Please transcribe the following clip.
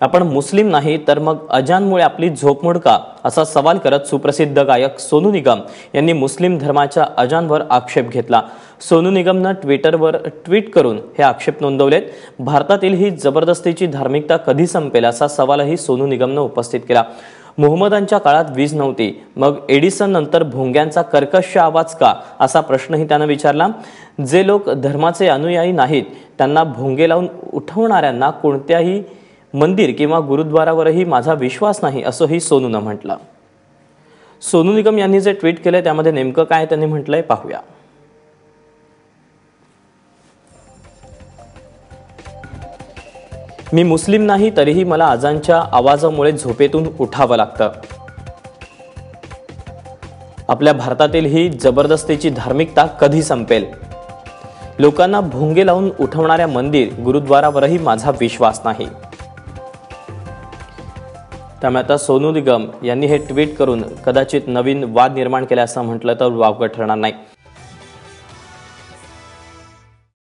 आपण मुस्लिम नाही तर मग अजानमुळे आपली झोपमोड का असा सवाल करत सुप्रसिद्ध गायक सोनू निगम यांनी मुस्लिम धर्माच्या अजानवर आक्षेप घेतला. सोनू निगमनं ट्विटरवर ट्विट करून हे आक्षेप नोंदवलेत. भारतातील ही जबरदस्तीची धार्मिकता कधी संपेल असा सवालही सोनू निगमनं उपस्थित केला. मोहम्मदांच्या काळात वीज नव्हती. मग एडिसन नंतर भोंग्यांचा कर्कश आवाज का असा प्रश्नही त्यानं विचारला. जे लोक धर्माचे अनुयायी नाहीत त्यांना भोंगे लावून उठवणाऱ्यांना कोणत्याही मंदिर किंवा गुरुद्वारावरही माझा विश्वास नाही असंही सोनूनं म्हटलं. सोनू निगम यांनी जे ट्विट केलंय त्यामध्ये नेमकं काय त्यांनी म्हटलंय पाहूया. मी मुस्लिम नाही तरीही मला आजांच्या आवाजामुळे झोपेतून उठावं लागतं. आपल्या भारतातील ही जबरदस्तीची धार्मिकता कधी संपेल? लोकांना भोंगे लावून उठवणाऱ्या मंदिर गुरुद्वारावरही माझा विश्वास नाही. त्यामुळे आता सोनू निगम यांनी हे ट्विट करून कदाचित नवीन वाद निर्माण केला असं म्हटलं तर वावगं ठरणार नाही.